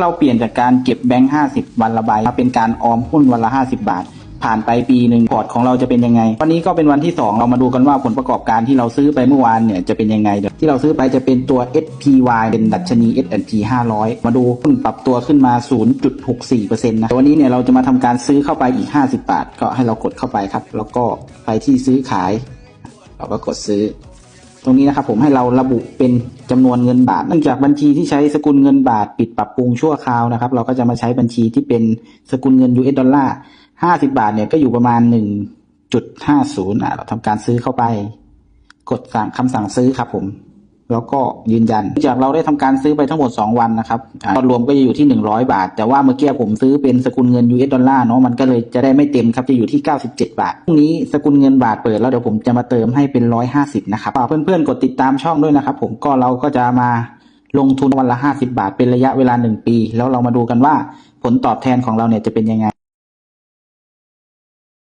เราเปลี่ยนจากการเก็บแบงค์ห้าสิบวันละใบมาเป็นการออมหุ้นวันละห้าสิบาท ผ่านไปปีหนึ่งพอร์ตของเราจะเป็นยังไง วันนี้ก็เป็นวันที่ 2 เรามาดูกันว่าผลประกอบการที่เราซื้อไปเมื่อวานเนี่ยจะเป็นยังไงเดี๋ยวที่เราซื้อไปจะเป็นตัว SPY เป็นดัชนี S&P 500 มาดูหุ้นปรับตัวขึ้นมา 0.64%นะวันนี้เนี่ยเราจะมาทำการซื้อเข้าไปอีก 50 บาท ก็ให้เรากดเข้าไปครับ แล้วก็ไปที่ซื้อขาย เราก็กดซื้อ ตรงนี้นะครับผมให้เราระบุเป็นจำนวนเงินบาทเนื่องจากบัญชีที่ใช้สกุลเงินบาทปิดปรับปรุงชั่วคราวนะครับ เราก็จะมาใช้บัญชีที่เป็นสกุลเงิน US ดอลลาร์50บาทเนี่ยก็อยู่ประมาณ1.50อะเราทำการซื้อเข้าไป กดสั่งคำสั่งซื้อครับผม แล้วก็ยืนยันจากเราได้ทำการซื้อไปทั้งหมด 2 วันนะครับยอดรวมก็จะอยู่ที่ 100 บาท แต่ว่าเมื่อกี้ผมซื้อเป็นสกุลเงิน US ดอลลาร์เนาะมันก็เลยจะได้ไม่เต็มครับจะอยู่ที่ 97 บาทพรุ่งนี้สกุลเงินบาทเปิดแล้วเดี๋ยวผมจะมาเติมให้เป็น 150 นะครับฝากเพื่อนๆกดติดตามช่องด้วยนะครับ ผมก็เราก็จะมาลงทุนวันละ 50 บาท เป็นระยะเวลา 1 ปี แล้วเรามาดูกันว่าผลตอบแทนของเราเนี่ยจะเป็นยังไง